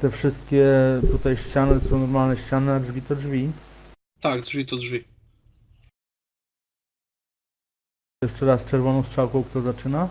te wszystkie tutaj ściany są normalne ściany, a drzwi to drzwi. Tak, drzwi to drzwi. Jeszcze raz czerwoną strzałką kto zaczyna?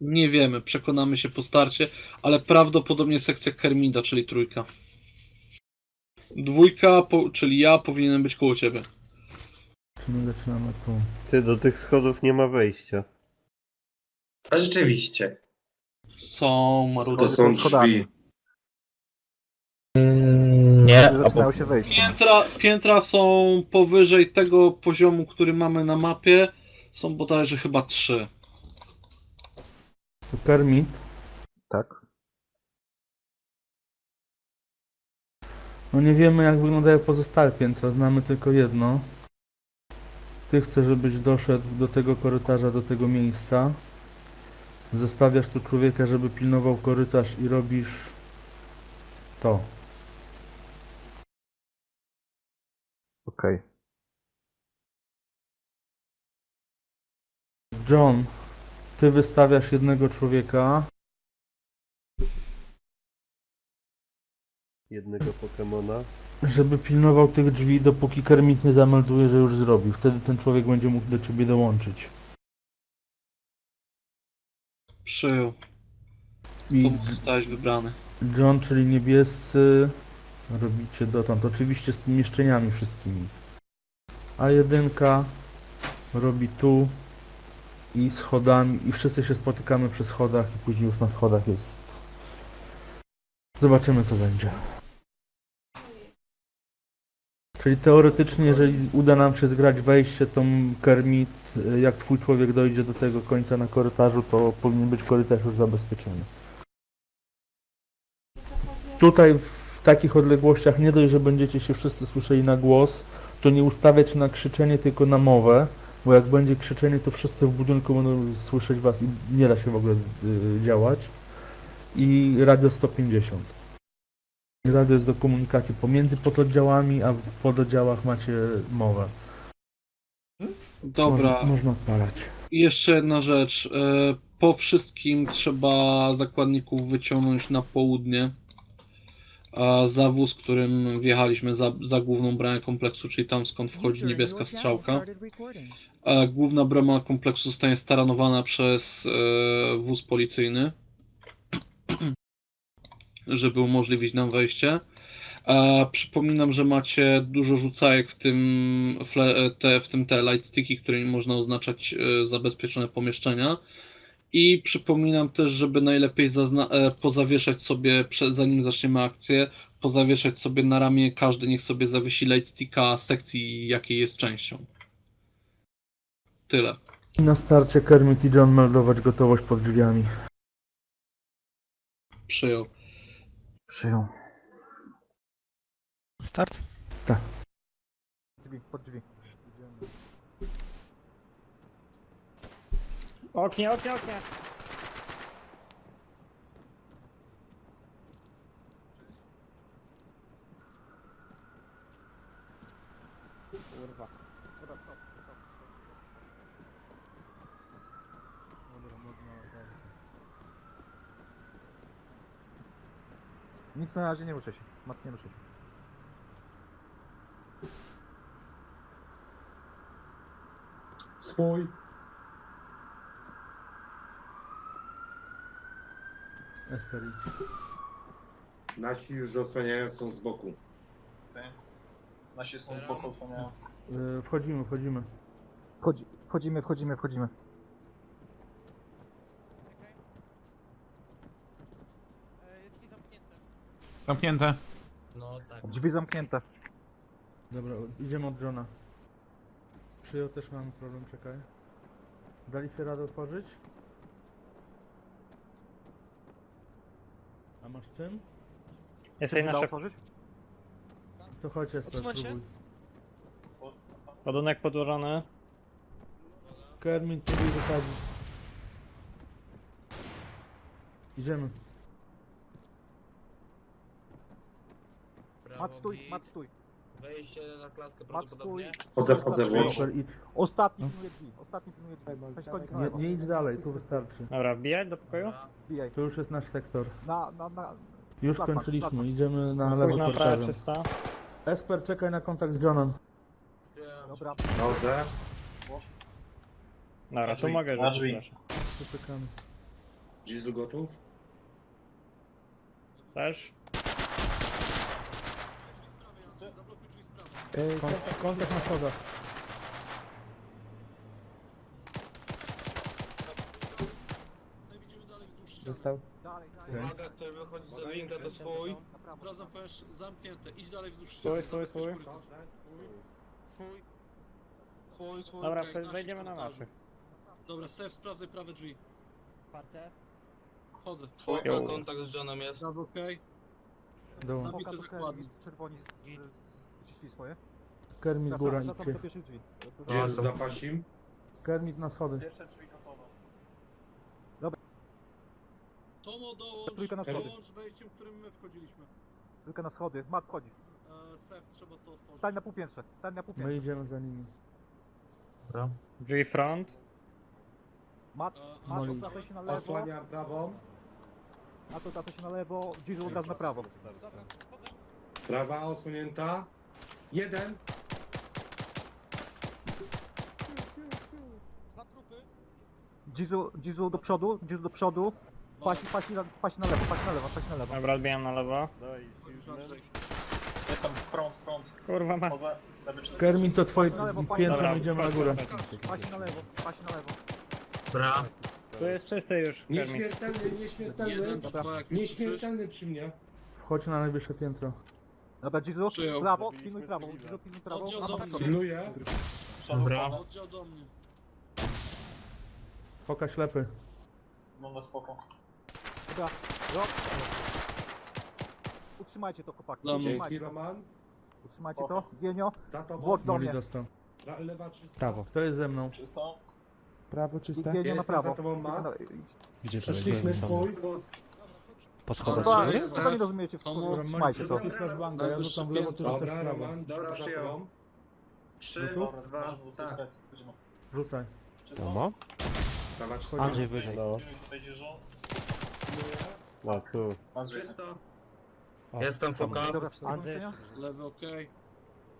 Nie wiemy, przekonamy się po starcie, ale prawdopodobnie sekcja Kermida, czyli trójka. Dwójka, po, czyli ja, powinienem być koło ciebie. Czyli zaczynamy tu. Ty, do tych schodów nie ma wejścia. A rzeczywiście. Są marudy. To są schodami. Drzwi. Nie, Zaczynało się wejść. Piętra, piętra są powyżej tego poziomu, który mamy na mapie. Są bodajże chyba trzy. Tu Kermit. Tak. No nie wiemy jak wyglądają pozostałe piętra, znamy tylko jedno. Ty chcesz, żebyś doszedł do tego korytarza, do tego miejsca. Zostawiasz tu człowieka, żeby pilnował korytarz i robisz to. Okej. John, ty wystawiasz jednego człowieka, Jednego Pokemona. żeby pilnował tych drzwi, dopóki Kermit nie zamelduje, że już zrobił. Wtedy ten człowiek będzie mógł do ciebie dołączyć. Przyjął. I zostałeś wybrany. John, czyli niebiescy, robicie dotąd. Oczywiście z pomieszczeniami wszystkimi. A jedynka robi tu i schodami i wszyscy się spotykamy przy schodach i później już na schodach jest. Zobaczymy co będzie. Czyli teoretycznie, jeżeli uda nam się zgrać wejście, to Kermit, jak twój człowiek dojdzie do tego końca na korytarzu, to powinien być korytarz już zabezpieczony. Tutaj w takich odległościach nie dość, że będziecie się wszyscy słyszeli na głos, to nie ustawiać na krzyczenie, tylko na mowę, bo jak będzie krzyczenie, to wszyscy w budynku będą słyszeć was i nie da się w ogóle y, działać. I radio 150. I radio jest do komunikacji pomiędzy pododdziałami, a w pododdziałach macie mowę. Dobra. Można, można odpalać. I jeszcze jedna rzecz. E, Po wszystkim trzeba zakładników wyciągnąć na południe. A za wóz, którym wjechaliśmy za, za główną bramę kompleksu, czyli tam skąd wchodzi niebieska strzałka. A główna brama kompleksu zostanie staranowana przez e, wóz policyjny, żeby umożliwić nam wejście. A przypominam, że macie dużo rzucajek w tym, fle, te, w tym te lightsticky, którymi można oznaczać e, zabezpieczone pomieszczenia. I przypominam też, żeby najlepiej zazna- e, pozawieszać sobie, zanim zaczniemy akcję, pozawieszać sobie na ramię, każdy niech sobie zawiesi lightsticka sekcji, jakiej jest częścią. Tyle. I na starcie Kermit i John meldować gotowość pod drzwiami. Przyjął. Przyjął. Start? Drzwi, pod drzwi. Oknie, oknie, oknie. Kurwa. Dobra, stop, stop. Nic na razie nie ruszę się. Mat nie ruszę się. Swój. Esper idź. Nasi już osłaniają są z boku. Nasi są z boku osłaniają. Y, Wchodzimy, wchodzimy. Wchodzi, wchodzimy, wchodzimy, wchodzimy. Zamknięte. Drzwi zamknięte. Dobra, idziemy od Johna. Przyjął też mamy problem, czekaj. Dali się radę otworzyć? Masz czym? Jesteś na otworzyć? To chodź Esper, Odsunąć się? spróbuj. Ładunek podłożony. Kermit, próbuj wysadzić. Idziemy. Mat stój, mat stój. Wejście na klatkę stój. Wchodzę, wchodzę, włącz. Ostatni pilnuje drzwi. Ostatni pilnuje drzwi. Weź koń Nie, nie idź dalej, tu wystarczy. Dobra, wbijać do pokoju? Wbijaj. To już jest nasz sektor. Na, na, na. Już Flatman, skończyliśmy, flatman. idziemy na lewo prawa korytarzem. czysta. Esper, czekaj na kontakt z Johnem. Dobra. Dobrze. Dobra, tu drzwi, mogę na rzucić. drzwi. Jizu gotów? Też? Kontakt, kontakt na schodach. Dostał. Dalej, dalej. Uwaga, ktoś wychodzi z winka, to swój. Na prawo. Powiesz zamknięte. Idź dalej wzdłuż Swój, swój, swój. Dobrze, spój. Swój, swój. Dobra, okej, nasi wejdziemy na korytarzu. naszych. Dobra, Stef, sprawdzaj prawe drzwi. Czwarte. Wchodzę. Swój kontakt z Johnem jest. Prawo, okej. Dołącz. Zabity zakładnik. Czerwoni z- z- wyczyścili swoje. Kermit góra do pierwszych drzwi. Jizu zapasim. Kermit na schody. Pierwsze drzwi gotowe. Tomo, dołącz, Trójka na schody. dołącz wejściem, którym my wchodziliśmy. Tylko na schody. Mat wchodzi. E, Stef, trzeba to otworzyć. Stań na półpiętrze. Stań na półpiętrze. My idziemy za nimi. Dobra. Drzwi front. Mat, E, mat odwraca się na lewo. Osłaniam prawą. Mat odwraca się na lewo. Jizu od razu na prawo. Prawa osłonięta. Jeden. Jizu, Jizu do przodu. Jizu do przodu. Pasi, pasi, na, na lewo, pasi na lewo, pasi na lewo. Dobra, odbijam na lewo. Daj. Jestem front, front. Kurwa ma. Chodzę. Lewy czysty. Kermit to twoje Na lewo, piętro, Dobra, my idziemy na górę. Pasi na lewo, pasi na lewo. Dobra. Tu jest czysty już. Kermit. Nieśmiertelny, nieśmiertelny. Jeden, dwa, jak już słyszysz. Nieśmiertelny przy mnie. Wchodź na najwyższe piętro. Dobra, Przyjął. prawo, pilnuj prawo. Jizu, pilnuj prawo. Oddział do na mnie. Pilnuję. Dobra. Oddział do mnie. Foka ślepy. Wygląda spoko. Dobra, rok. Utrzymajcie to, chłopaki. Dla mnie. Dzięki Utrzymajcie to. Roman. Utrzymajcie to. Gienio, Za tobą. włącz do mnie. dostał. Lewa czysta. Prawo. Kto jest ze mną? Czysto. Prawo I czyste. Gienio na Jestem prawo. za tobą, Mat. Gdzie Przeszliśmy swój. Po schodach. Chyba, Jest, chyba nie rozumiecie Tomo, wszystko. Utrzymajcie to. Rzucam w banga, ja rzucam w lewo, ty rzucasz Dobra, w prawo. Roman. Dobra, przyjął. Trzy, dwa, tak. Rzucaj. Tomo? Prawa czysta. Andrzej wyżej. No, Jizu. no tu. O, Jestem samo. foka. Dobra, do Andrzej jeszcze wyżej. Lewy, okej.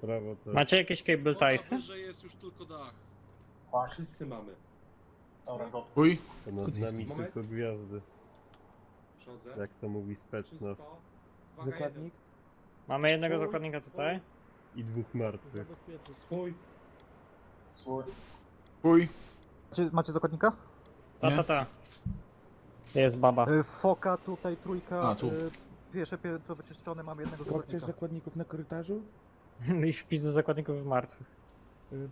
Prawo to. Macie jakieś cable tiesy? że jest już tylko dach. Wszyscy mamy. Dobra, gotów. Uj. To nad nami tylko gwiazdy. Przodzę. Jak to mówi specnaz. Czysto. Uwaga, Zakładnik. Mamy jednego Swój, zakładnika tutaj. I dwóch martwych. jeden. Swój. Swój. Macie, macie zakładnika? Ta, ta, ta. Jest baba. Y, Foka tutaj, trójka. A, tu. y, Pierwsze piętro wyczyszczone, mamy jednego Chłopcy zakładnika. zakładników na korytarzu? I wpis do zakładników martwych. Y,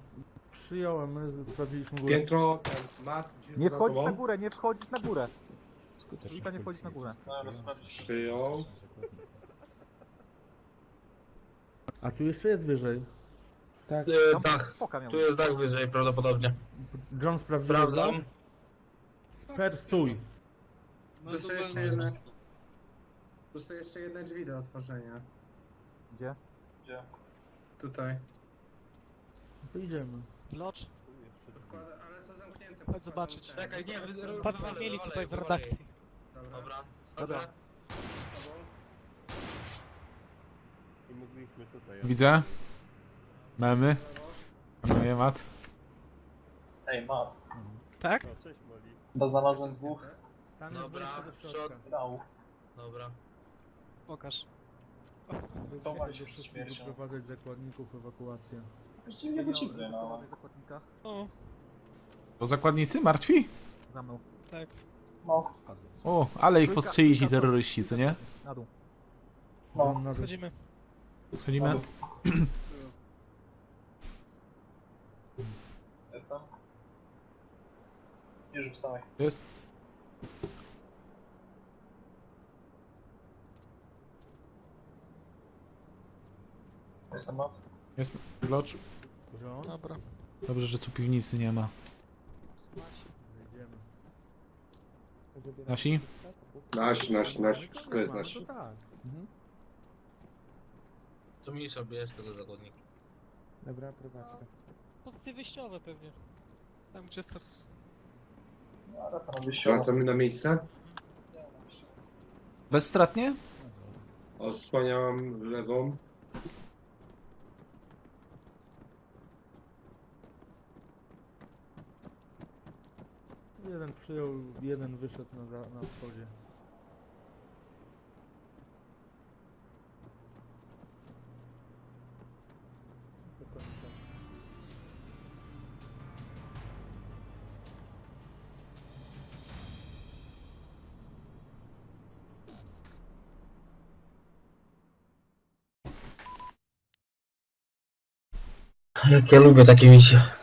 Przyjąłem, my sprawdziliśmy górę. Piętro. Ten. Mat. Jizu Nie za wchodzić tobą. na górę, nie wchodzić na górę. Skuteczność Trójka nie wchodzi na górę. Jest. Przyjął. A tu jeszcze jest wyżej. Tak. Tam dach. Foka miał. Tu jest dach wyżej prawdopodobnie. John sprawdziłeś Sprawdzam. Per, stój. Meldowałem jeszcze na jedne. czysto. Tu są jeszcze jedne drzwi do otworzenia. Gdzie? Gdzie? Tutaj. To idziemy. Locz, Wkłada, ale są zamknięte. Chodź zobaczyć. Czekaj, nie, wy- Patrz co mieli wywalę, tutaj w redakcji. Dobra. Dobra. Dobra. Dobra. I mogliśmy tutaj. Widzę. Mamy. Panowie mat. Ej, mat. Tak? O, cześć Moli. Chyba znalazłem dwóch Tam jest Dobra, wejście do przod- środka. grałów. Dobra. Pokaż. Co wali się przed śmiercią? doprowadzać zakładników, ewakuację. Właściwie nie wycipy, no. Zakładnik zakładnika. O, To zakładnicy martwi? Za mną. tak. No, O, ale ich Trójka- postrzelili trójka- terroryści, co nie? Na dół. no. Na dół. Schodzimy. Schodzimy? Jestem. Już wstawaj. Jest. Jestem mat. Jest locz. John, Dobra. Dobrze, że tu piwnicy nie ma. idziemy. Nasi? Nasi, nasi, nasi. Wszystko jest No nasi. to tak. Mhm. To mi sobie jest tego zakładnika. Dobra, prowadźcie. Pozycje wyjściowe pewnie. Tam gdzie start. No. Wracamy na miejsce? Bezstratnie? Osłaniałam lewą. Jeden przyjął, jeden wyszedł na, na wschodzie. Do. Jak ja lubię takie misje.